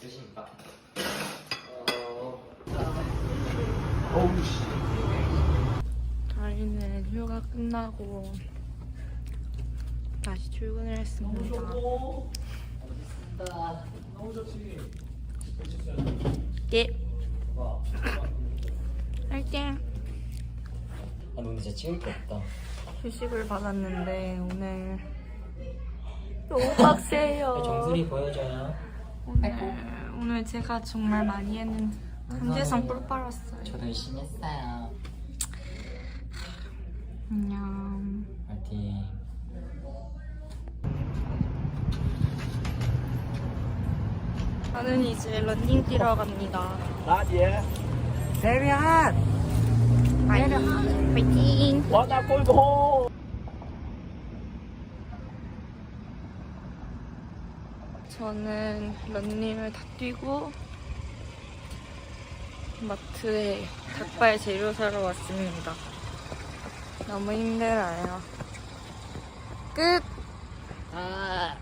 드십니까? 저희는 휴가 끝나고 다시 출근을 했습니다. 예. 할게. 아, 너 진짜 찍을 게 없다. 휴식을 받았는데 오늘 너무 빡세요. 정수리 보여줘요. 오늘 네, 오늘 제가 정말 많이 했는데 감재성 뿔 빨았어요. 저도 열심히 했어요. 안녕. 파이팅. 저는 이제 런닝 뛰러 갑니다. 나예. 세리한. 파이팅. 파이팅. 와나 골고. 저는 런닝을 다 뛰고 마트에 닭발 재료 사러 왔습니다. 너무 힘들어요. 끝! 아.